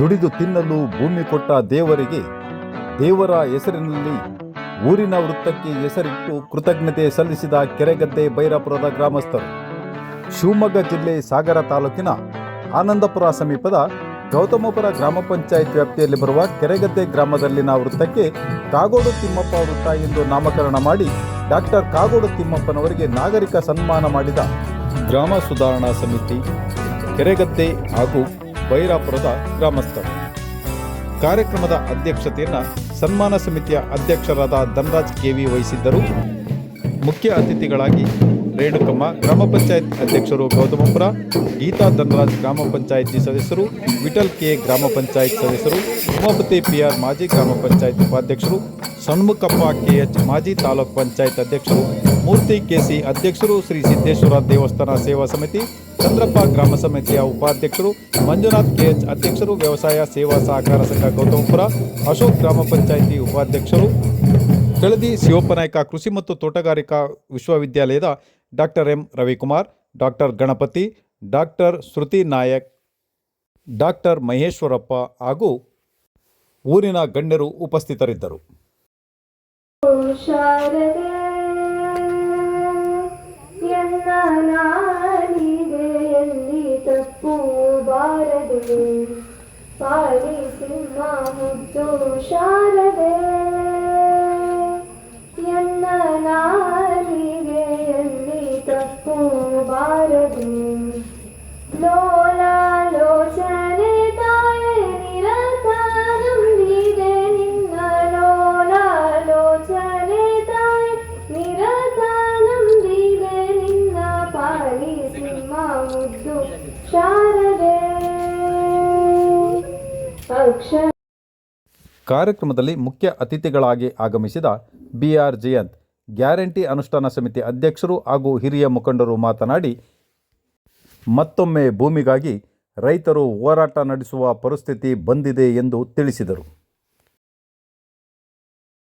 ದುಡಿದು ತಿನ್ನಲು ಭೂಮಿ ಕೊಟ್ಟ ದೇವರಿಗೆ ದೇವರ ಹೆಸರಿನಲ್ಲಿ ಊರಿನ ವೃತ್ತಕ್ಕೆ ಹೆಸರಿಟ್ಟು ಕೃತಜ್ಞತೆ ಸಲ್ಲಿಸಿದ ಕೆರೆಗದ್ದೆ ಬೈರಾಪುರದ ಗ್ರಾಮಸ್ಥರು. ಶಿವಮೊಗ್ಗ ಜಿಲ್ಲೆ ಸಾಗರ ತಾಲೂಕಿನ ಆನಂದಪುರ ಸಮೀಪದ ಗೌತಮಪುರ ಗ್ರಾಮ ಪಂಚಾಯತ್ ವ್ಯಾಪ್ತಿಯಲ್ಲಿ ಬರುವ ಕೆರೆಗದ್ದೆ ಗ್ರಾಮದಲ್ಲಿನ ವೃತ್ತಕ್ಕೆ ಕಾಗೋಡು ತಿಮ್ಮಪ್ಪ ವೃತ್ತ ಎಂದು ನಾಮಕರಣ ಮಾಡಿ ಡಾಕ್ಟರ್ ಕಾಗೋಡು ತಿಮ್ಮಪ್ಪನವರಿಗೆ ನಾಗರಿಕ ಸನ್ಮಾನ ಮಾಡಿದ ಗ್ರಾಮ ಸುಧಾರಣಾ ಸಮಿತಿ, ಕೆರೆಗದ್ದೆ ಹಾಗೂ ಬೈರಾಪುರದ ಗ್ರಾಮಸ್ಥರು. ಕಾರ್ಯಕ್ರಮದ ಅಧ್ಯಕ್ಷತೆಯನ್ನು ಸನ್ಮಾನ ಸಮಿತಿಯ ಅಧ್ಯಕ್ಷರಾದ ಧನರಾಜ್ ಕೆವಿ ವಹಿಸಿದ್ದರು. ಮುಖ್ಯ ಅತಿಥಿಗಳಾಗಿ ರೇಣುಕಮ್ಮ ಗ್ರಾಮ ಪಂಚಾಯತ್ ಅಧ್ಯಕ್ಷರು ಗೌತಮಪುರ, ಗೀತಾ ಧನರಾಜ್ ಗ್ರಾಮ ಪಂಚಾಯಿತಿ ಸದಸ್ಯರು, ವಿಠಲ್ ಕೆ ಗ್ರಾಮ ಪಂಚಾಯತ್ ಸದಸ್ಯರು, ಉಮಾಪತಿ ಪಿಆರ್ ಮಾಜಿ ಗ್ರಾಮ ಪಂಚಾಯತ್ ಉಪಾಧ್ಯಕ್ಷರು ಷಣ್ಮುಖಪ್ಪ ಕೆಎಚ್ ಮಾಜಿ ತಾಲೂಕ್ ಪಂಚಾಯತ್ ಅಧ್ಯಕ್ಷರು, ಮೂರ್ತಿ ಕೆಸಿ ಅಧ್ಯಕ್ಷರು ಶ್ರೀ ಸಿದ್ದೇಶ್ವರ ದೇವಸ್ಥಾನ ಸೇವಾ ಸಮಿತಿ ಚಂದ್ರಪ್ಪ ಗ್ರಾಮ ಸಮಿತಿಯ ಉಪಾಧ್ಯಕ್ಷರು ಮಂಜುನಾಥ್ ಕೆಎಚ್ ಅಧ್ಯಕ್ಷರು ವ್ಯವಸಾಯ ಸೇವಾ ಸಹಕಾರ ಸಂಘ ಗೌತಮಪುರ, ಅಶೋಕ್ ಗ್ರಾಮ ಪಂಚಾಯಿತಿ ಉಪಾಧ್ಯಕ್ಷರು, ಕೆಳದಿ ಶಿವಪ್ಪನಾಯಕ ಕೃಷಿ ಮತ್ತು ತೋಟಗಾರಿಕಾ ವಿಶ್ವವಿದ್ಯಾಲಯದ doctor M Ravikumar, doctor Ganapati, doctor Shruti Nayak, doctor Maheshwarappa ಹಾಗೂ ಊರಿನ ಗಣ್ಯರು ಉಪಸ್ಥಿತರಿದ್ದರು. ಪಾಲಿ ಸಿಂಹ ಮುದ್ದು ಶಾರದೆ ಎನ್ನ ನಾಲಿಗೆಯಲ್ಲಿ ತಪ್ಪು ಬಾರದೆ ಲೋಲಾಲೋಚನೆ ತಾಯೇ ನಿರತಾನಂದಿದೆ ನಿನ್ನ ಲೋಲಾಲೋಚನೆ ತಾಯೇ ನಿರತಾನಂದಿದೆ ನಿನ್ನ ಪಾಲಿ ಸಿಂಹ ಮುದ್ದು ಶಾರದೆ ಅಕ್ಷ ಕಾರ್ಯಕ್ರಮದಲ್ಲಿ ಮುಖ್ಯ ಅತಿಥಿಗಳಾಗಿ ಆಗಮಿಸಿದ ಬಿಆರ್ ಜಯಂತ್ ಗ್ಯಾರಂಟಿ ಅನುಷ್ಠಾನ ಸಮಿತಿ ಅಧ್ಯಕ್ಷರು ಹಾಗೂ ಹಿರಿಯ ಮುಖಂಡರು ಮಾತನಾಡಿ ಮತ್ತೊಮ್ಮೆ ಭೂಮಿಗಾಗಿ ರೈತರು ಹೋರಾಟ ನಡೆಸುವ ಪರಿಸ್ಥಿತಿ ಬಂದಿದೆ ಎಂದು ತಿಳಿಸಿದರು.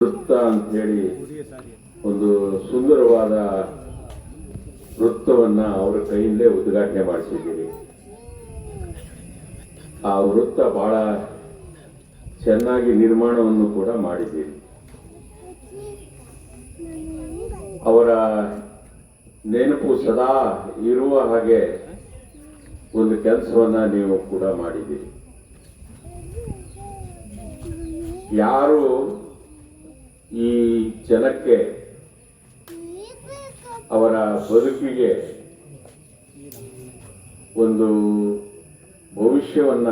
ವೃತ್ತ ಅಂತ ಹೇಳಿ ಒಂದು ಸುಂದರವಾದ ವೃತ್ತವನ್ನ ಅವರ ಕೈಯಿಂದಲೇ ಉದ್ಘಾಟನೆ ಮಾಡಿಸಿದ್ದೀರಿ. ಆ ವೃತ್ತ ಬಹಳ ಚೆನ್ನಾಗಿ ನಿರ್ಮಾಣವನ್ನು ಕೂಡ ಮಾಡಿದ್ದೀರಿ. ಅವರ ನೆನಪು ಸದಾ ಇರುವ ಹಾಗೆ ಒಂದು ಕೆಲಸವನ್ನ ನೀವು ಕೂಡ ಮಾಡಿದ್ದೀರಿ. ಯಾರು ಈ ಜನಕ್ಕೆ ಅವರ ಬದುಕಿಗೆ ಒಂದು ಭವಿಷ್ಯವನ್ನ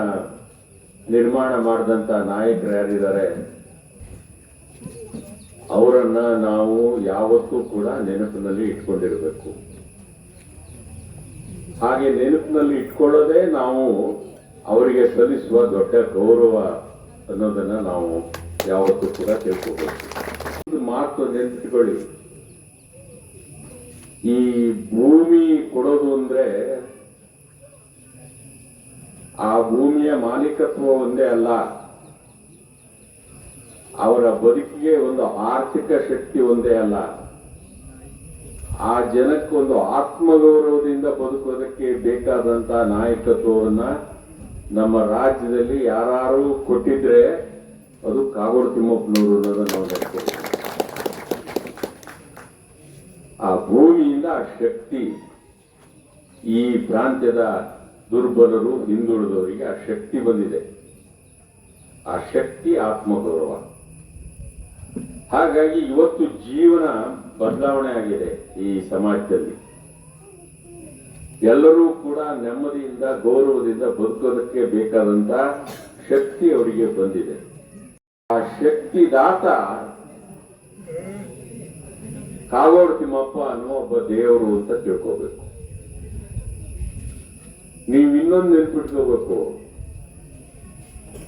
ನಿರ್ಮಾಣ ಮಾಡಿದಂತ ನಾಯಕರು ಯಾರಿದ್ದಾರೆ? ಅವರನ್ನ ನಾವು ಯಾವತ್ತೂ ಕೂಡ ನೆನಪಿನಲ್ಲಿ ಇಟ್ಕೊಂಡಿರಬೇಕು. ಹಾಗೆ ನೆನಪಿನಲ್ಲಿ ಇಟ್ಕೊಳ್ಳೋದೇ ನಾವು ಅವರಿಗೆ ಸಲ್ಲಿಸುವ ದೊಡ್ಡ ಗೌರವ ಅನ್ನೋದನ್ನ ನಾವು ಯಾವತ್ತೂ ಕೂಡ ತಿಳ್ಕೋಬೇಕು. ಒಂದು ಮಾತು ನೆನಪಿಟ್ಕೊಳ್ಳಿ. ಈ ಭೂಮಿ ಕೊಡೋದು ಅಂದ್ರೆ ಆ ಭೂಮಿಯ ಮಾಲೀಕತ್ವ ಒಂದೇ ಅಲ್ಲ, ಅವರ ಬದುಕಿಗೆ ಒಂದು ಆರ್ಥಿಕ ಶಕ್ತಿ ಒಂದೇ ಅಲ್ಲ ಆ ಜನಕ್ಕೊಂದು ಆತ್ಮಗೌರವದಿಂದ ಬದುಕೋದಕ್ಕೆ ಬೇಕಾದಂತ ನಾಯಕತ್ವವನ್ನ ನಮ್ಮ ರಾಜ್ಯದಲ್ಲಿ ಯಾರು ಕೊಟ್ಟಿದ್ರೆ ಅದು ಕಾಗೋಡು ತಿಮ್ಮಪ್ಪನವರು ಅನ್ನೋದನ್ನ ನೆನ್ಸ್ಕೊಬೇಕು. ಆ ಭೂಮಿಯಿಂದ ಆ ಶಕ್ತಿ ಈ ಪ್ರಾಂತ್ಯದ ದುರ್ಬಲರು ಹಿಂದುಳಿದವರಿಗೆ ಆ ಶಕ್ತಿ ಬಂದಿದೆ. ಆ ಶಕ್ತಿ ಆತ್ಮಗೌರವ. ಹಾಗಾಗಿ ಇವತ್ತು ಜೀವನ ಬದಲಾವಣೆ ಆಗಿದೆ ಈ ಸಮಾಜದಲ್ಲಿ. ಎಲ್ಲರೂ ಕೂಡ ನೆಮ್ಮದಿಯಿಂದ, ಗೌರವದಿಂದ ಬದುಕೋದಕ್ಕೆ ಬೇಕಾದಂತ ಶಕ್ತಿ ಅವರಿಗೆ ಬಂದಿದೆ. ಆ ಶಕ್ತಿದಾತ ಕಾಗೋಡು ತಿಮ್ಮಪ್ಪ ಅನ್ನೋ ಒಬ್ಬ ದೇವರು ಅಂತ ತಿಳ್ಕೋಬೇಕು. ನೀವು ಇನ್ನೊಂದು ನೆನ್ಪಿಟ್ಕೋಬೇಕು.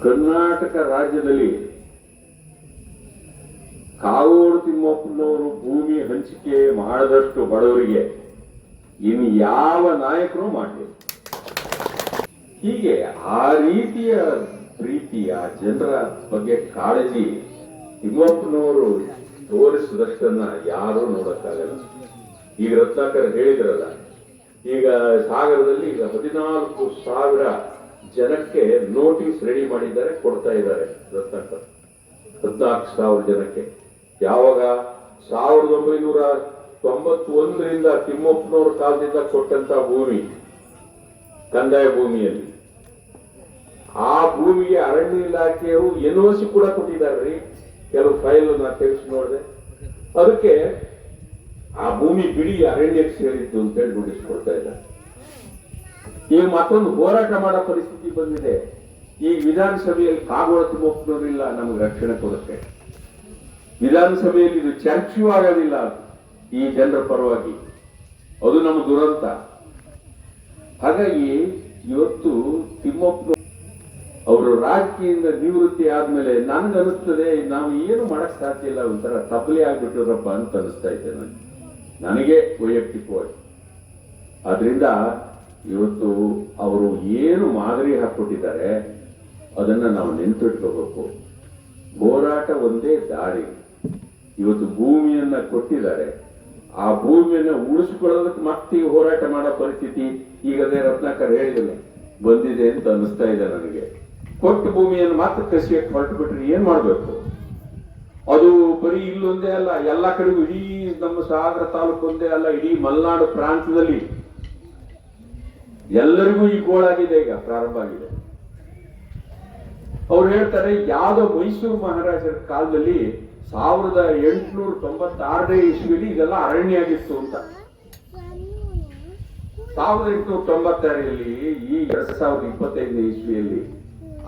ಕರ್ನಾಟಕ ರಾಜ್ಯದಲ್ಲಿ ಕಾಗೋಡು ತಿಮ್ಮಪ್ಪನವರು ಭೂಮಿ ಹಂಚಿಕೆ ಮಾಡದಷ್ಟು ಬಡವರಿಗೆ ಇನ್ನು ಯಾವ ನಾಯಕರು ಮಾಡಲಿಲ್ಲ ಹೀಗೆ ಆ ರೀತಿಯ ಪ್ರೀತಿ ಆ ಜನರ ಬಗ್ಗೆ ಕಾಳಜಿ ತಿಮ್ಮಪ್ಪನವರು ತೋರಿಸಿದಷ್ಟನ್ನ ಯಾರೂ ನೋಡಕ್ಕಾಗಲ್ಲ. ಈಗ ರತ್ನಾಕರ್ ಹೇಳಿದ್ರಲ್ಲ ಈಗ ಸಾಗರದಲ್ಲಿ ಈಗ ಹದಿನಾಲ್ಕು ಸಾವಿರ ಜನಕ್ಕೆ ನೋಟಿಸ್ ರೆಡಿ ಮಾಡಿದ್ದಾರೆ, ಕೊಡ್ತಾ ಇದ್ದಾರೆ ರತ್ನಾಕರ್ ಹದಿನಾಲ್ಕು ಸಾವಿರ ಜನಕ್ಕೆ. ಯಾವಾಗ? ಸಾವಿರದ ಒಂಬೈನೂರ ತೊಂಬತ್ತೊಂದರಿಂದ ತಿಮ್ಮಪ್ಪನವ್ರ ಕಾಲದಿಂದ ಕೊಟ್ಟಂತ ಭೂಮಿ, ಕಂದಾಯ ಭೂಮಿಯಲ್ಲಿ. ಆ ಭೂಮಿಗೆ ಅರಣ್ಯ ಇಲಾಖೆಯವರು ಎನ್ ಸಿ ಕೂಡ ಕೊಟ್ಟಿದ್ದಾರೆ ರೀ. ಕೆಲವು ಫೈಲ್ ನಾ ತೆಗೆಸಿ ನೋಡಿದೆ. ಅದಕ್ಕೆ ಆ ಭೂಮಿ ಬಿಡಿ ಅರಣ್ಯಕ್ಕೆ ಸೇರಿದ್ದು ಅಂತ ಹೇಳಿ ಬಿಡಿಸ್ಕೊಡ್ತಾ ಕೊಡ್ತಾ ಇದ್ದಾರೆ. ಈಗ ಮತ್ತೊಂದು ಹೋರಾಟ ಮಾಡೋ ಪರಿಸ್ಥಿತಿ ಬಂದಿದೆ. ಈ ವಿಧಾನಸಭೆಯಲ್ಲಿ ಕಾಗೋಳ ತಿಮ್ಮಪ್ಪನವರಿಲ್ಲ ನಮಗೆ ರಕ್ಷಣೆ ಕೊಡುತ್ತೆ ವಿಧಾನಸಭೆಯಲ್ಲಿ ಇದು ಚರ್ಚೆಯೂ ಆಗೋದಿಲ್ಲ. ಈ ಜನರ ಪರವಾಗಿ ಅದು ನಮ್ಮ ದುರಂತ. ಹಾಗಾಗಿ ಇವತ್ತು ತಿಮ್ಮಪ್ಪ ಅವರು ರಾಜಕೀಯದಿಂದ ನಿವೃತ್ತಿ ಆದ್ಮೇಲೆ ನನ್ಗನ್ನಿಸ್ತದೆ ನಾವು ಏನು ಮಾಡಕ್ ಸಾಧ್ಯ ಇಲ್ಲ, ಒಂಥರ ತಪ್ಪಲೆ ಆಗ್ಬಿಟ್ಟಿರಪ್ಪ ಅಂತ ಅನಿಸ್ತಾ ಇದ್ದೆ ನನಗೆ. ನನಗೆ ವೈಯಕ್ತಿಕವಾಗಿ ಅದರಿಂದ ಇವತ್ತು ಅವರು ಏನು ಮಾದರಿ ಹಾಕ್ಕೊಟ್ಟಿದ್ದಾರೆ, ಅದನ್ನ ನಾವು ನೆನ್ಪಿಟ್ಕೋಬೇಕು. ಹೋರಾಟ ಒಂದೇ ದಾರಿ. ಇವತ್ತು ಭೂಮಿಯನ್ನ ಕೊಟ್ಟಿದ್ದಾರೆ. ಆ ಭೂಮಿಯನ್ನ ಉಳಿಸ್ಕೊಳ್ಳೋದಕ್ಕೆ ಮತ್ತೆ ಹೋರಾಟ ಮಾಡೋ ಪರಿಸ್ಥಿತಿ ಈಗ ಅದೇ ರತ್ನಾಕರ್ ಹೇಳಿದ್ರೆ ಬಂದಿದೆ ಅಂತ ಅನಿಸ್ತಾ ಇದೆ ನನಗೆ. ಕೊಟ್ಟ ಭೂಮಿಯನ್ನು ಮಾತ್ರ ಕಸಿಯಕ್ಕೆ ಹೊರಟು ಬಿಟ್ರೆ ಏನ್ ಮಾಡ್ಬೇಕು? ಅದು ಬರೀ ಇಲ್ಲೊಂದೇ ಅಲ್ಲ, ಎಲ್ಲ ಕಡೆಗೂ ಇಡೀ ನಮ್ಮ ಸಾಗರ ತಾಲೂಕು ಒಂದೇ ಅಲ್ಲ, ಇಡೀ ಮಲೆನಾಡು ಪ್ರಾಂತದಲ್ಲಿ ಎಲ್ಲರಿಗೂ ಈ ಗೋಳಾಗಿದೆ ಈಗ, ಪ್ರಾರಂಭ ಆಗಿದೆ. ಅವ್ರು ಹೇಳ್ತಾರೆ, ಯಾವುದೋ ಮೈಸೂರು ಮಹಾರಾಜರ ಕಾಲದಲ್ಲಿ ಸಾವಿರದ ಎಂಟುನೂರ ತೊಂಬತ್ತಾರನೇ ಇಸ್ವಿಲಿ ಇದೆಲ್ಲ ಅರಣ್ಯ ಆಗಿತ್ತು ಅಂತ. ಸಾವಿರದ ಎಂಟುನೂರ ತೊಂಬತ್ತಾರರಲ್ಲಿ ಈ ಎರಡ್ ಸಾವಿರದ ಇಪ್ಪತ್ತೈದನೇ ಇಸ್ವಿಯಲ್ಲಿ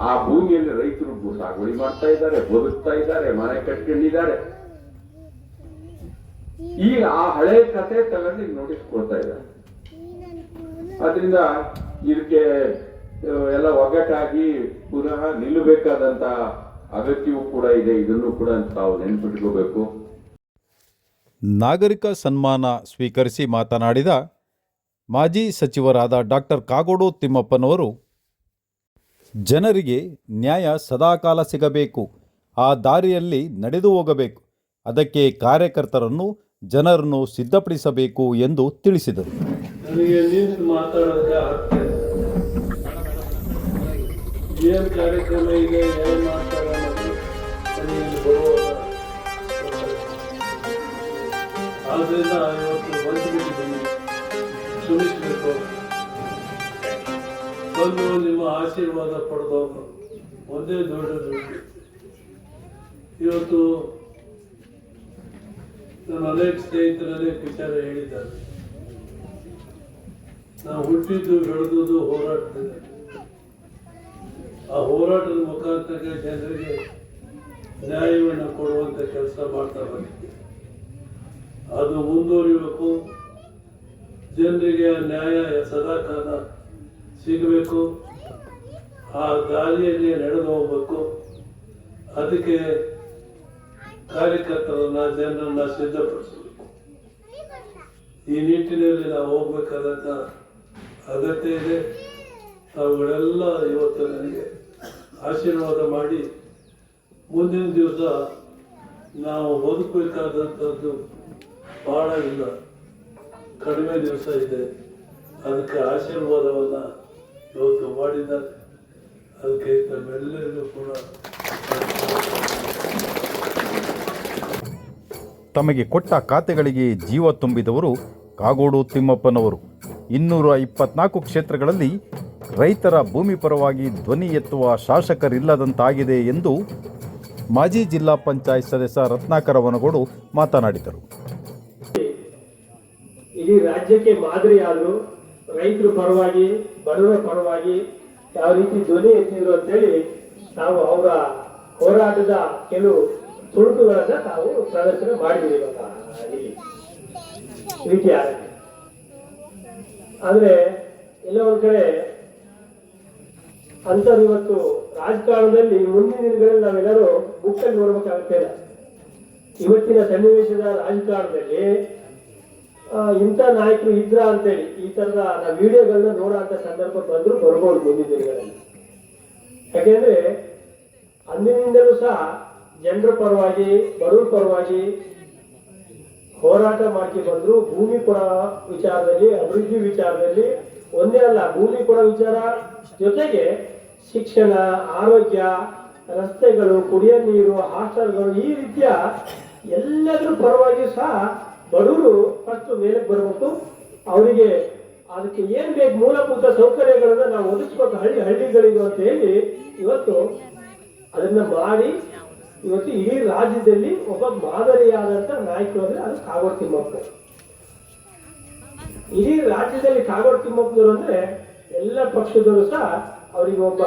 ಆ ಭೂಮಿಯಲ್ಲಿ ರೈತರು ಸಾಗುವಳಿ ಮಾಡ್ತಾ ಇದ್ದಾರೆ, ಬದುಕ್ತಾ ಇದ್ದಾರೆ, ಮನೆ ಕಟ್ಕೊಂಡಿದ್ದಾರೆ. ಈಗ ಆ ಹಳೆ ಕತೆ ತಗೊಂಡು ನೋಟಿಸ್ ಕೊಡ್ತಾ ಇದ್ದಾರೆ ಅದರಿಂದ ಇದಕ್ಕೆ ಎಲ್ಲ ಒಗ್ಗಟ್ಟಾಗಿ ಪುನಃ ನಿಲ್ಲಬೇಕಾದಂತ ಅಗತ್ಯವೂ ಕೂಡ ಇದೆ. ಇದನ್ನು ಕೂಡ ತಾವು ನೆನ್ಪಿಟ್ಕೋಬೇಕು. ನಾಗರಿಕ ಸನ್ಮಾನ ಸ್ವೀಕರಿಸಿ ಮಾತನಾಡಿದ ಮಾಜಿ ಸಚಿವರಾದ ಡಾಕ್ಟರ್ ಕಾಗೋಡು ತಿಮ್ಮಪ್ಪನವರು ಜನರಿಗೆ ನ್ಯಾಯ ಸದಾಕಾಲ ಸಿಗಬೇಕು. ಆ ದಾರಿಯಲ್ಲಿ ನಡೆದು ಹೋಗಬೇಕು. ಅದಕ್ಕೆ ಕಾರ್ಯಕರ್ತರನ್ನು, ಜನರನ್ನು ಸಿದ್ಧಪಡಿಸಬೇಕು ಎಂದು ತಿಳಿಸಿದರು. ನನಗೆ ನಿಂತು ಬಂದು ನಿಮ್ಮ ಆಶೀರ್ವಾದ ಪಡೆದವರು ಒಂದೇ ದೊಡ್ಡ ಇವತ್ತು ನನ್ನ ಅನೇಕ ಸ್ನೇಹಿತರು, ಅನೇಕ ವಿಚಾರ ಹೇಳಿದ್ದಾರೆ. ನಾವು ಹುಟ್ಟಿದ್ದು ಬೆಳೆದುದು ಹೋರಾಡ್ತೇನೆ ಆ ಹೋರಾಟದ ಮುಖಾಂತರ ಜನರಿಗೆ ನ್ಯಾಯವನ್ನು ಕೊಡುವಂತ ಕೆಲಸ ಮಾಡ್ತಾ ಬಂದಿದ್ದೆ. ಅದು ಮುಂದುವರಿಬೇಕು. ಜನರಿಗೆ ನ್ಯಾಯ, ಸದಾಕಾಲ ಸಿಗಬೇಕು. ಆ ದಾರಿಯಲ್ಲಿ ನಡೆದು ಹೋಗ್ಬೇಕು. ಅದಕ್ಕೆ ಕಾರ್ಯಕರ್ತರನ್ನ, ಜನರನ್ನ ಸಿದ್ಧಪಡಿಸಬೇಕು. ಈ ನಿಟ್ಟಿನಲ್ಲಿ ನಾವು ಹೋಗ್ಬೇಕಾದಂತ ಅಗತ್ಯ ಇದೆ. ತಾವುಗಳೆಲ್ಲ ಇವತ್ತು ನನಗೆ ಆಶೀರ್ವಾದ ಮಾಡಿ ಮುಂದಿನ ದಿವಸ ನಾವು ಬದುಕಬೇಕಾದಂಥದ್ದು ಬಹಳ ಇಲ್ಲ. ಕಡಿಮೆ ದಿವಸ ಇದೆ. ಅದಕ್ಕೆ ಆಶೀರ್ವಾದವನ್ನ ಇವತ್ತು ಮಾಡಿದ್ದಾರೆ ಅದಕ್ಕೆ ತಮ್ಮೆಲ್ಲರಿಗೂ ಕೂಡ ತಮಗೆ ಕೊಟ್ಟ ಖಾತೆಗಳಿಗೆ ಜೀವ ತುಂಬಿದವರು ಕಾಗೋಡು ತಿಮ್ಮಪ್ಪನವರು. ಇನ್ನೂರ ಇಪ್ಪತ್ನಾಲ್ಕು ಕ್ಷೇತ್ರಗಳಲ್ಲಿ ರೈತರ ಭೂಮಿ ಪರವಾಗಿ ಧ್ವನಿ ಎತ್ತುವ ಶಾಸಕರಿಲ್ಲದಂತಾಗಿದೆ ಎಂದು ಮಾಜಿ ಜಿಲ್ಲಾ ಪಂಚಾಯತ್ ಸದಸ್ಯ ರತ್ನಾಕರ ವನಗೋಡು ಮಾತನಾಡಿದರು. ಇಡೀ ರಾಜ್ಯಕ್ಕೆ ಮಾದರಿಯಾದರು ರೈತರ ಪರವಾಗಿ, ಬಡವರ ಪರವಾಗಿ ಯಾವ ರೀತಿ ಧ್ವನಿ ಎತ್ತಿದ್ರು ಅಂತೇಳಿ ನಾವು ಅವರ ಹೋರಾಟದ ಕೆಲವು ತುಣುಕುಗಳನ್ನ ನಾವು ಪ್ರದರ್ಶನ ಮಾಡಿದ್ದೀವಿ ಇಲ್ಲಿ ರೀತಿಯಾಗಿ ಆದ್ರೆ ಎಲ್ಲ ಕಡೆ ಅಂಥದ್ದು ಇವತ್ತು ರಾಜಕಾರಣದಲ್ಲಿ ಮುಂದಿನ ದಿನಗಳಲ್ಲಿ ನಾವೆಲ್ಲರೂ ಬುಕ್ಕಲ್ಲಿ ನೋಡ್ಬೇಕಾಗುತ್ತೆ. ಇವತ್ತಿನ ಸನ್ನಿವೇಶದ ರಾಜಕಾರಣದಲ್ಲಿ ಇಂಥ ನಾಯಕರು ಇದ್ರ ಅಂತೇಳಿ, ಈ ತರದ ವಿಡಿಯೋಗಳನ್ನ ನೋಡೋಂಥ ಸಂದರ್ಭ ಬಂದ್ರು ಬರ್ಬೋದು ಮುಂದಿನ ದಿನಗಳಲ್ಲಿ. ಯಾಕೆಂದ್ರೆ, ಅಂದಿನಿಂದಲೂ ಸಹ ಜನರ ಪರವಾಗಿ, ಬಡವರ ಪರವಾಗಿ ಹೋರಾಟ ಮಾಡಿ ಬಂದ್ರು, ಭೂಮಿ ಕೊಡ ವಿಚಾರದಲ್ಲಿ, ಅಭಿವೃದ್ಧಿ ವಿಚಾರದಲ್ಲಿ ಒಂದೇ ಅಲ್ಲ, ಭೂಮಿ ಕೊಡ ವಿಚಾರ ಜೊತೆಗೆ ಶಿಕ್ಷಣ, ಆರೋಗ್ಯ, ರಸ್ತೆಗಳು, ಕುಡಿಯ ನೀರು, ಹಾಸ್ಟೆಲ್ಗಳು, ಈ ರೀತಿಯ ಎಲ್ಲದರ ಪರವಾಗಿ ಸಹ ಬಡವರು ಫಸ್ಟ್ ಮೇಲಕ್ಕೆ ಬರಬೇಕು. ಅವರಿಗೆ ಅದಕ್ಕೆ ಏನ್ ಬೇಕು ಮೂಲಭೂತ ಸೌಕರ್ಯಗಳನ್ನ ನಾವು ಒದಗಿಸ್ಬೇಕು. ಹಳ್ಳಿ ಹಳ್ಳಿಗಳಿಗೂ ಅಂತ ಹೇಳಿ ಇವತ್ತು ಅದನ್ನ ಮಾಡಿ ಇವತ್ತು ಈ ರಾಜ್ಯದಲ್ಲಿ ಒಬ್ಬ ಮಾದರಿಯಾದಂತ ನಾಯಕರು ಅಂದ್ರೆ ಅದು ಕಾಗೋಡು ತಿಮ್ಮಪ್ಪ. ಇಡೀ ರಾಜ್ಯದಲ್ಲಿ ಕಾಗೋಡು ತಿಮ್ಮಪ್ಪನವರು ಅಂದ್ರೆ ಎಲ್ಲ ಪಕ್ಷದವರು ಸಹ ಅವರಿಗೆ ಒಬ್ಬ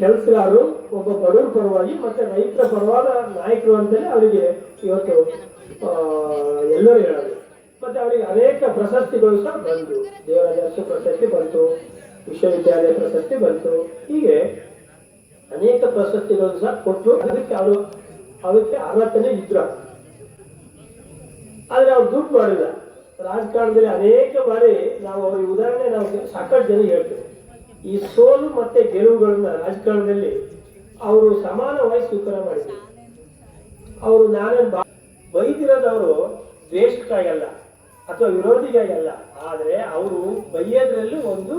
ಕೆಲಸಗಾರರು ಒಬ್ಬ ಬಡವರ ಪರವಾಗಿ ಮತ್ತೆ ರೈತರ ಪರವಾದ ನಾಯಕರು ಅಂತಲೇ ಅವರಿಗೆ ಇವತ್ತು ಎಲ್ಲರೂ ಹೇಳೋದು. ಮತ್ತೆ ಅವರಿಗೆ ಅನೇಕ ಪ್ರಶಸ್ತಿಗಳು ಸಹ ಬಂತು ದೇವರಾಜ ಪ್ರಶಸ್ತಿ ಬಂತು, ವಿಶ್ವವಿದ್ಯಾಲಯ ಪ್ರಶಸ್ತಿ ಬಂತು. ಹೀಗೆ ಅನೇಕ ಪ್ರಶಸ್ತಿಗಳು ಸಹ ಕೊಟ್ಟು ಅದಕ್ಕೆ ಅವರು ಅದಕ್ಕೆ ಅರ್ಹತೆನೇ ಇದ್ರು. ಆದ್ರೆ ಅವ್ರು ದುಡ್ಡು ಮಾಡಿಲ್ಲ. ರಾಜಕಾರಣದಲ್ಲಿ ಅನೇಕ ಬಾರಿ ನಾವು ಅವ್ರಿಗೆ ಉದಾಹರಣೆ ನಾವು ಸಾಕಷ್ಟು ಜನ ಹೇಳ್ತೇವೆ. ಈ ಸೋಲು ಮತ್ತೆ ಗೆಲುವುಗಳನ್ನ ರಾಜಕಾರಣದಲ್ಲಿ ಅವರು ಸಮಾನವಾಗಿ ಸ್ವೀಕಾರ ಮಾಡಿದ್ರು. ಅವರು ನಾನೇ ಬೈದಿರೋದವರು ದ್ವೇಷಕ್ಕಾಗಲ್ಲ ಅಥವಾ ವಿರೋಧಿಗಾಗಲ್ಲ ಆದ್ರೆ ಅವರು ಬೈಯೋದ್ರಲ್ಲಿ ಒಂದು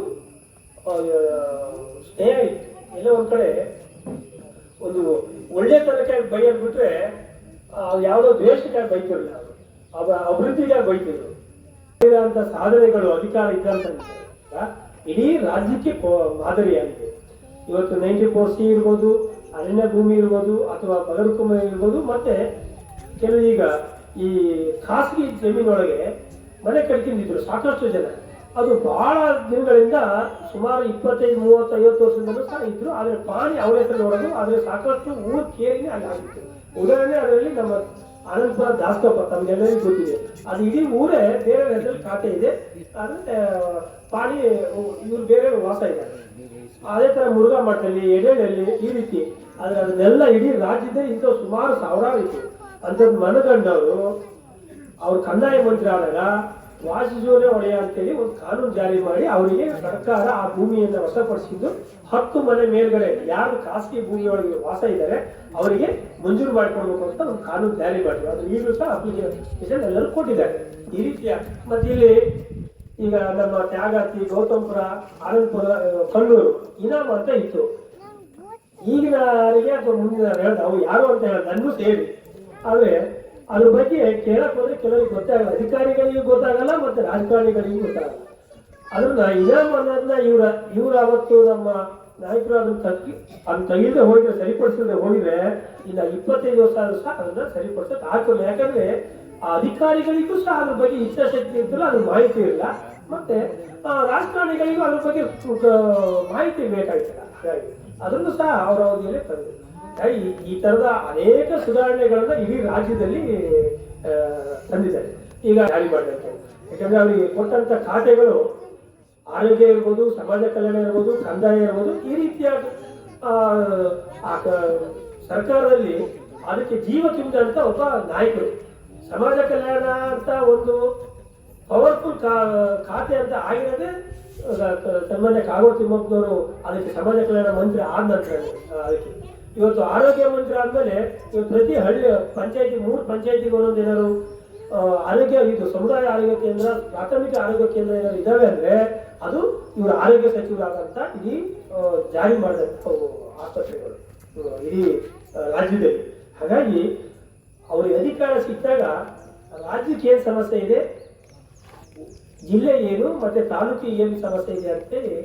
ಸ್ನೇಹ ಇತ್ತು. ಎಲ್ಲ ಒಂದ್ ಕಡೆ ಒಂದು ಒಳ್ಳೆತನಕ್ಕಾಗಿ ಬೈಯೋದ್ ಬಿಟ್ರೆ ಯಾವುದೋ ದ್ವೇಷಕ್ಕಾಗಿ ಬೈತಿರಲಿಲ್ಲ ಅವರು. ಅವ ಅಭಿವೃದ್ಧಿಗಾಗಿ ಬೈತಿದ್ರು. ಅಂತ ಸಾಧನೆಗಳು, ಅಧಿಕಾರ ಇದ್ದಂತ ಇಡೀ ರಾಜ್ಯಕ್ಕೆ ಮಾದರಿಯಾಗಿದೆ. ಇವತ್ತು ನೈಂಟಿ ಫೋರ್ ಸಿ ಇರ್ಬೋದು, ಅರಣ್ಯ ಭೂಮಿ ಇರ್ಬೋದು, ಅಥವಾ ಬಗರುಕುಮ ಇರ್ಬೋದು, ಮತ್ತೆ ಕೆಲವು ಈಗ ಈ ಖಾಸಗಿ ಜಮೀನೊಳಗೆ ಮನೆ ಕಟ್ಕೊಂಡಿದ್ರು ಸಾಕಷ್ಟು ಜನ. ಅದು ಬಹಳ ದಿನಗಳಿಂದ ಸುಮಾರು ಇಪ್ಪತ್ತೈದು ಮೂವತ್ತು ಐವತ್ತು ವರ್ಷದಿಂದಲೂ ಸಹ ಇದ್ರು, ಆದರೆ ಪಾಣಿ ಅವರ ಹೆಸರು ನೋಡೋದು, ಆದರೆ ಸಾಕಷ್ಟು ಊರು ಕೇರಿನೇ ಅಲ್ಲಿ ಆಗಿತ್ತು. ಉದಾಹರಣೆ ಅದರಲ್ಲಿ ನಮ್ಮ ಅನಂತಪುರ ದಾಸ್ತಪ್ಪ ತಮ್ಗೆಲ್ಲರಿಗೂ ಗೊತ್ತಿದೆ. ಅದು ಇಡೀ ಊರೇ ಬೇರೆ ಹೆಸರಲ್ಲಿ ಖಾತೆ ಇದೆ. ಆದ್ರೆ ಪಾಡಿ ಇವ್ರು ಬೇರೆ ವಾಸ ಇದ್ದಾರೆ ಅದೇ ತರ ಮುರುಘಾ ಮಠದಲ್ಲಿ ಎಡೆಯಲ್ಲಿ ಈ ರೀತಿ ಆದ್ರೆ ಅದನ್ನೆಲ್ಲ ಇಡೀ ರಾಜ್ಯದಲ್ಲಿ ಇಂಥ ಸುಮಾರು ಸಾವಿರಾರು ಇತ್ತು. ಅಂಥದ್ದು ಮನಗಂಡವರು ಅವ್ರ ಕಂದಾಯ ಮಂತ್ರಿ ಆದಾಗ ವಾಸಿಸೋನೆ ಒಡೆಯ ಅಂತೇಳಿ ಒಂದು ಕಾನೂನು ಜಾರಿ ಮಾಡಿ ಅವರಿಗೆ ಸರ್ಕಾರ ಆ ಭೂಮಿಯನ್ನು ವಶಪಡಿಸಿದ್ದು ಹತ್ತು ಮನೆ ಮೇಲ್ಗಡೆ. ಯಾರು ಖಾಸಗಿ ಭೂಮಿಯೊಳಗೆ ವಾಸ ಇದ್ದಾರೆ, ಅವರಿಗೆ ಮಂಜೂರು ಮಾಡಿಕೊಡ್ಬೇಕು ಅಂತ ಒಂದು ಕಾನೂನು ಜಾರಿ ಮಾಡಿದ್ರು. ಅದು ಈಗಲೂ ಸಹ ಅಪ್ಲಿಕೇಶನ್ ಎಲ್ಲರೂ ಕೊಟ್ಟಿದ್ದಾರೆ. ಈ ರೀತಿಯ ಮತ್ತೆ ಇಲ್ಲಿ ಈಗ ನಮ್ಮ ತ್ಯಾಗಾತಿ ಗೌತಮಪುರ, ಆನಂದಪುರ ಕಳ್ಳೂರು ಇನಾಮ್ ಅಂತ ಇತ್ತು. ಈಗಿನ ಅಥವಾ ಮುಂದಿನ ಹೇಳ್ದ ಅವು ಯಾರು ಅಂತ ಹೇಳ ನನಗೂ ಸೇರಿ. ಆದರೆ ಅದ್ರ ಬಗ್ಗೆ ಕೇಳಕ್ ಹೋದ್ರೆ ಕೆಲವರಿಗೆ ಗೊತ್ತಾಗಲ್ಲ. ಅಧಿಕಾರಿಗಳಿಗೂ ಗೊತ್ತಾಗಲ್ಲ ಮತ್ತೆ ರಾಜಕಾರಣಿಗಳಿಗೂ ಗೊತ್ತಾಗಲ್ಲ. ಅದನ್ನ ಇನಾಮ ಅನ್ನೋದನ್ನ ಇವ್ರ ಇವ್ರ ಅವತ್ತು ನಮ್ಮ ನಾಯಕರು ಅದನ್ನ ತಗ್ಗಿ ಅದನ್ನ ತೆಗೆದೇ ಹೋಗಿದ್ರೆ ಸರಿಪಡಿಸದೆ ಹೋಗಿದ್ರೆ ಇನ್ನ ಇಪ್ಪತ್ತೈದು ವರ್ಷ ಆದ್ರೂ ಸಹ ಅದನ್ನ ಸರಿಪಡಿಸೋಕೆ ಹಾಕಲ್ಲ ಯಾಕಂದ್ರೆ ಆ ಅಧಿಕಾರಿಗಳಿಗೂ ಸಹ ಅದ್ರ ಬಗ್ಗೆ ಇಚ್ಛಾಶಕ್ತಿ ಇರ್ತಲ್ಲ, ಅದ್ರ ಮಾಹಿತಿ ಇರಲ್ಲ ಮತ್ತೆ ರಾಜಕಾರಣಿಗಳಿಗೂ ಅದ್ರ ಬಗ್ಗೆ ಮಾಹಿತಿ ಬೇಕಾಗಿಲ್ಲ ಹಾಗಾಗಿ ಅದನ್ನು ಸಹ ಅವರ ಅವಧಿಯಲ್ಲಿ ತಂದರು ಈ- ತರದ ಅನೇಕ ಸುಧಾರಣೆಗಳನ್ನ ಇಡೀ ರಾಜ್ಯದಲ್ಲಿ ತಂದಿದ್ದಾರೆ. ಈಗ ಜಾರಿ ಮಾಡಬೇಕು. ಯಾಕಂದ್ರೆ ಅವರಿಗೆ ಕೊಟ್ಟಂತ ಖಾತೆಗಳು ಆರೋಗ್ಯ ಇರ್ಬೋದು, ಸಮಾಜ ಕಲ್ಯಾಣ ಇರ್ಬೋದು, ಕಂದಾಯ ಇರ್ಬೋದು, ಈ ರೀತಿಯ ಸರ್ಕಾರದಲ್ಲಿ ಅದಕ್ಕೆ ಜೀವ ತುಂಬಿದಂತ ಒಬ್ಬ ನಾಯಕರು. ಸಮಾಜ ಕಲ್ಯಾಣ ಅಂತ ಒಂದು ಪವರ್ಫುಲ್ ಖಾತೆ ಅಂತ ಆಗಿರೋದೇ ಸನ್ಮಾನ್ಯ ಕಾಗೋಡು ತಿಮ್ಮಪ್ಪನವರು ಅದಕ್ಕೆ ಸಮಾಜ ಕಲ್ಯಾಣ ಮಂತ್ರಿ ಆದ ನಂತರ ಅದಕ್ಕೆ. ಇವತ್ತು ಆರೋಗ್ಯ ಮಂತ್ರಿ ಆದಮೇಲೆ ಇವತ್ತು ಪ್ರತಿ ಹಳ್ಳಿ, ಪಂಚಾಯತಿ, ಮೂರು ಪಂಚಾಯತಿಗೆ ಒಂದೊಂದು ಏನಾದ್ರು ಆರೋಗ್ಯ, ಇದು ಸಮುದಾಯ ಆರೋಗ್ಯ ಕೇಂದ್ರ, ಪ್ರಾಥಮಿಕ ಆರೋಗ್ಯ ಕೇಂದ್ರ ಏನಾದ್ರು ಇದಾವೆ ಅಂದ್ರೆ, ಅದು ಇವರು ಆರೋಗ್ಯ ಸಚಿವರಾದಂತ ಇಡೀ ಜಾರಿ ಮಾಡಿದಂತ ಆಸ್ಪತ್ರೆಗಳು ಇಡೀ ರಾಜ್ಯದಲ್ಲಿ. ಹಾಗಾಗಿ, ಅವರಿಗೆ ಅಧಿಕಾರ ಸಿಕ್ಕಾಗ ರಾಜ್ಯಕ್ಕೆ ಏನು ಸಮಸ್ಯೆ ಇದೆ? ಜಿಲ್ಲೆ ಏನು ಮತ್ತೆ ತಾಲೂಕಿಗೆ ಏನು ಸಮಸ್ಯೆ ಇದೆ ಅಂತೇಳಿ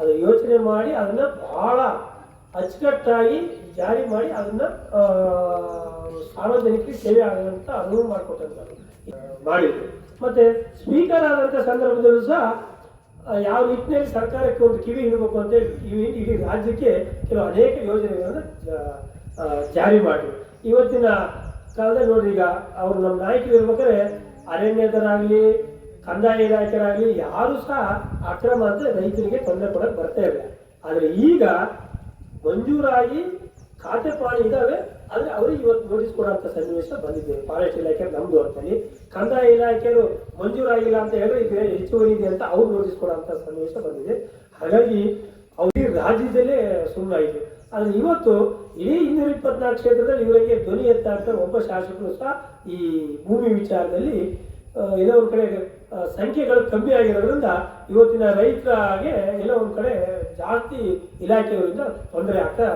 ಅದು ಯೋಚನೆ ಮಾಡಿ ಅದನ್ನ ಬಹಳ ಅಚ್ಚುಕಟ್ಟಾಗಿ ಜಾರಿ ಮಾಡಿ ಅದನ್ನ ಸಾರ್ವಜನಿಕರಿಗೆ ಸೇವೆ ಆಗುವಂತ ಅನುವು ಮಾಡಿಕೊಟ್ಟಂಥದ್ದು ಮಾಡಿದ್ರು. ಮತ್ತೆ ಸ್ಪೀಕರ್ ಆದಂತ ಸಂದರ್ಭದಲ್ಲೂ ಸಹ ಯಾವ ನಿಟ್ಟಿನಲ್ಲಿ ಸರ್ಕಾರಕ್ಕೆ ಒಂದು ಕಿವಿ ಹಿಡಬೇಕು ಅಂತ ಈ ಇಡೀ ಇಡೀ ರಾಜ್ಯಕ್ಕೆ ಕೆಲವು ಅನೇಕ ಯೋಜನೆಗಳನ್ನು ಜಾರಿ ಮಾಡಿದ್ರು. ಇವತ್ತಿನ ಕಾಲದಲ್ಲಿ ನೋಡ್ರಿ ಈಗ ಅವರು ನಮ್ಮ ನಾಯಕರು ಇರ್ಬೇಕಾದ್ರೆ ಅರಣ್ಯದರಾಗ್ಲಿ ಕಂದಾಯ ಇಲಾಖೆರಾಗ್ಲಿ ಯಾರು ಸಹ ಅಕ್ರಮ ಅಂತ ರೈತರಿಗೆ ತೊಂದರೆ ಕೊಡಕ್ ಬರ್ತಾ ಆದರೆ ಈಗ ಮಂಜೂರಾಗಿ ಖಾತೆ ಪಾಣಿ ಇದಾವೆ. ಆದರೆ ಅವರಿಗೆ ಇವತ್ತು ನೋಟಿಸ್ ಕೊಡುವಂತ ಸನ್ನಿವೇಶ ಬಂದಿದೆ. ಫಾರೆಸ್ಟ್ ಇಲಾಖೆ ನಮ್ಮದು ಅಂತೇಳಿ. ಕಂದಾಯ ಇಲಾಖೆಯವರು ಮಂಜೂರಾಗಿಲ್ಲ ಅಂತ ಹೇಳಿ ಇದು ಹೆಚ್ಚುವರಿ ಇದೆ ಅಂತ ಅವ್ರು ನೋಟಿಸ್ ಕೊಡುವಂತ ಸನ್ನಿವೇಶ ಬಂದಿದೆ. ಹಾಗಾಗಿ ಅವ್ರಿಗೆ ರಾಜ್ಯದಲ್ಲೇ ಸುಮ್ಮನಾಯಿತು ಆದರೆ ಇವತ್ತು ಇಡೀ ಇನ್ನೂರ ಇಪ್ಪತ್ನಾಲ್ಕು ಕ್ಷೇತ್ರದಲ್ಲಿ ಇವರಿಗೆ ಧ್ವನಿ ಎತ್ತಾಡ್ತಾರೆ ಒಬ್ಬ ಶಾಸಕರು ಸಹ ಈ ಭೂಮಿ ವಿಚಾರದಲ್ಲಿ. ಎಲ್ಲೋ ಒಂದ್ ಕಡೆ ಸಂಖ್ಯೆಗಳು ಕಮ್ಮಿ ಆಗಿರೋದ್ರಿಂದ ಇವತ್ತಿನ ರೈತರಿಗೆ ಎಲ್ಲ ಒಂದು ಕಡೆ ಜಾಸ್ತಿ ಇಲಾಖೆಗಳಿಂದ ತೊಂದರೆ ಆಗ್ತಾ